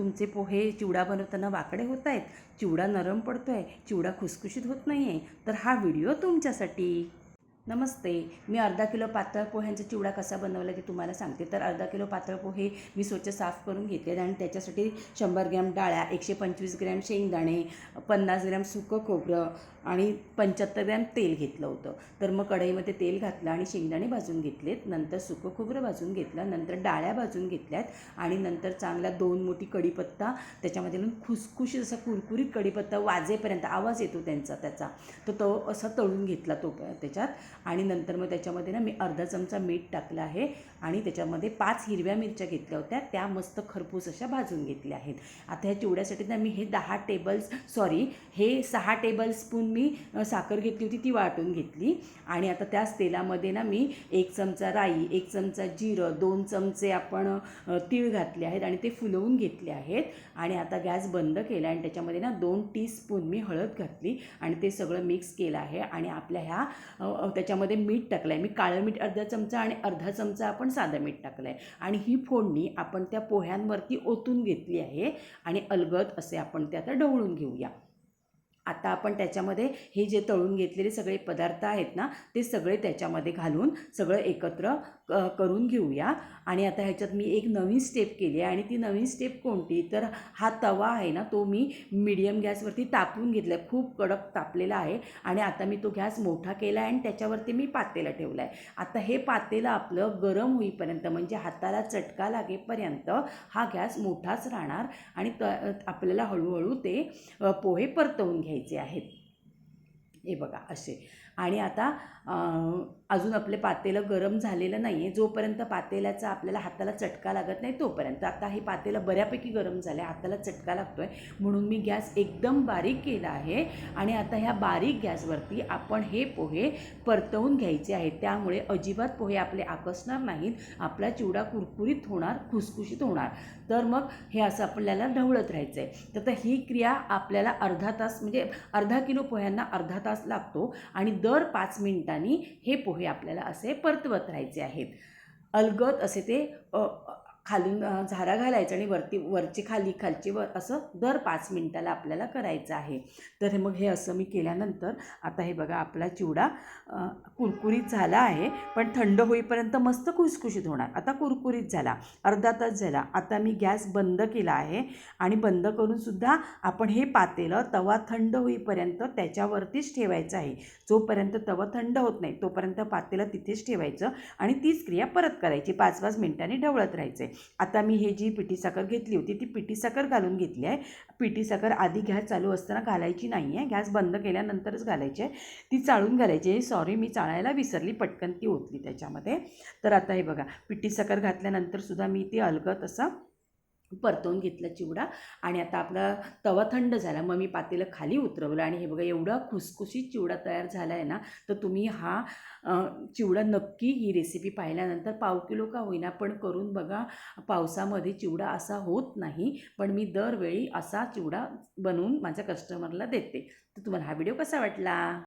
तुमचे पोहे चिवडा बनवताना वाकडे होत आहेत चिवडा नरम पडतो आहे चिवडा खुसखुशीत होत नाही आहे तर हा व्हिडिओ तुमच्यासाठी. नमस्ते मी अर्धा किलो पातळ पोह्यांचा चिवडा कसा बनवला ते तुम्हाला सांगते. तर अर्धा किलो पातळ पोहे मी स्वच्छ साफ करून घेतले आणि त्याच्यासाठी शंभर ग्रॅम डाळ्या एकशे पंचवीस ग्रॅम शेंगदाणे पन्नास ग्रॅम सुकं खोबरं आणि पंच्याहत्तर ग्रॅम तेल घेतलं होतं. तर मग कढईमध्ये तेल घातलं आणि शेंगदाणे भाजून घेतलेत नंतर सुकं खोबरं भाजून घेतलं नंतर डाळ्या भाजून घेतल्यात आणि नंतर चांगला दोन मोठी कढीपत्ता त्याच्यामध्ये खुसखुशी खुसखुशीत असा कुरकुरीत कढीपत्ता वाजेपर्यंत आवाज येतो त्यांचा त्याचा. तर तो असा तळून घेतला तो त्याच्यात. आणि नंतर मग त्याच्यामध्ये ना मी अर्धा चमचा मीठ टाकलं आहे आणि त्याच्यामध्ये पाच हिरव्या मिरच्या घेतल्या होत्या. त्या मस्त खरपूस अशा भाजून घेतल्या आहेत. आता ह्या चिवड्यासाठी ना मी हे दहा टेबल्स सॉरी हे सहा टेबल स्पून मी साखर घेतली होती ती वाटून घेतली. आणि आता त्याच तेलामध्ये ना मी एक चमचा राई एक चमचा जिरं दोन चमचे आपण तीळ घातले आहेत आणि ते फुलवून घेतले आहेत. आणि आता गॅस बंद केला आणि त्याच्यामध्ये ना दोन टीस्पून मी हळद घातली आणि ते सगळं मिक्स केलं आहे. आणि आपल्या ह्या त्याच्यामध्ये मीठ टाकलं आहे मी काळं मीठ अर्धा चमचा आणि अर्धा चमचा आपण साधं मीठ टाकलं आहे आणि ही फोडणी आपण त्या पोह्यांवरती ओतून घेतली आहे आणि अलगद असे आपण ते आता ढवळून घेऊया. आता आपण त्याच्यामध्ये हे जे तळून घेतलेले सगळे पदार्थ आहेत ना ते सगळे त्याच्यामध्ये घालून सगळं एकत्र क करून घेऊया. आणि आता ह्याच्यात मी एक नवीन स्टेप केली आहे आणि ती नवीन स्टेप कोणती? तर हा तवा आहे ना तो मी मिडियम गॅसवरती तापवून घेतला आहे खूप कडक तापलेला आहे. आणि आता मी तो गॅस मोठा केला आहे आणि त्याच्यावरती मी पातेला ठेवला आहे आता हे पातेलं आपलं गरम होईपर्यंत म्हणजे हाताला चटका लागेपर्यंत हा गॅस मोठाच राहणार. आणि त आपल्याला हळूहळू ते पोहे परतवून घ्या घ्यायचे आहेत. हे बघा असे. आणि आता अजून आपले पातेलं गरम झालेलं नाही आहे जोपर्यंत पातेल्याचा आपल्याला हाताला चटका लागत नाही तोपर्यंत. आता हे पातेलं बऱ्यापैकी गरम झालं आहे हाताला चटका लागतो आहे म्हणून मी गॅस एकदम बारीक केला आहे. आणि आता ह्या बारीक गॅसवरती आपण हे पोहे परतवून घ्यायचे आहेत. त्यामुळे अजिबात पोहे आपले आकसणार नाहीत. आपला चिवडा कुरकुरीत होणार खुसखुशीत होणार. तर मग हे असं आपल्याला ढवळत राहायचं आहे तर आता ही क्रिया आपल्याला अर्धा तास म्हणजे अर्धा किलो पोह्यांना अर्धा तास लागतो. आणि दर पाच मिनिटांनी हे पोहे आपल्याला असे परतवत राहायचे आहेत. अलगद असे ते खालून झारा घालायचा आणि वरती वरची खाली खालची वर असं दर पाच मिनटाला आपल्याला करायचं आहे. तर हे मग हे असं मी केल्यानंतर आता हे बघा आपला चिवडा कुरकुरीत झाला आहे. पण थंड होईपर्यंत मस्त खुसखुशीत होणार. आता कुरकुरीत झाला अर्धा तास झाला. आता मी गॅस बंद केला आहे आणि बंद करूनसुद्धा आपण हे पातेलं तवा थंड होईपर्यंत त्याच्यावरतीच ठेवायचं आहे. जोपर्यंत तवा थंड होत नाही तोपर्यंत पातेलं तिथेच ठेवायचं आणि तीच क्रिया परत करायची. पाच पाच मिनिटांनी ढवळत राहायचं आता मी हे जी पिठी साखर घेतली होती ती पिठी साखर घालून घेतली आहे. पिठी साखर आधी गॅस चालू असताना घालायची नाही आहे. गॅस बंद केल्यानंतरच घालायची आहे. ती चाळून घालायची आहे. सॉरी मी चाळायला विसरली पटकन ती ओतली त्याच्यामध्ये. तर आता हे बघा पिठी साखर घातल्यानंतर सुद्धा मी ती अलगत असं परतवून घेतला चिवडा आणि आता आपला तवा थंड झाला. मग मी पातेलं खाली उतरवलं आणि हे बघा एवढा खुसखुशीत चिवडा तयार झाला आहे ना तर तुम्ही हा चिवडा नक्की ही रेसिपी पाहिल्यानंतर पाव किलो का होईना पण करून बघा पावसामध्ये चिवडा असा होत नाही पण मी दरवेळी असा चिवडा बनवून माझ्या कस्टमरला देते. तर तुम्हाला हा व्हिडिओ कसा वाटला?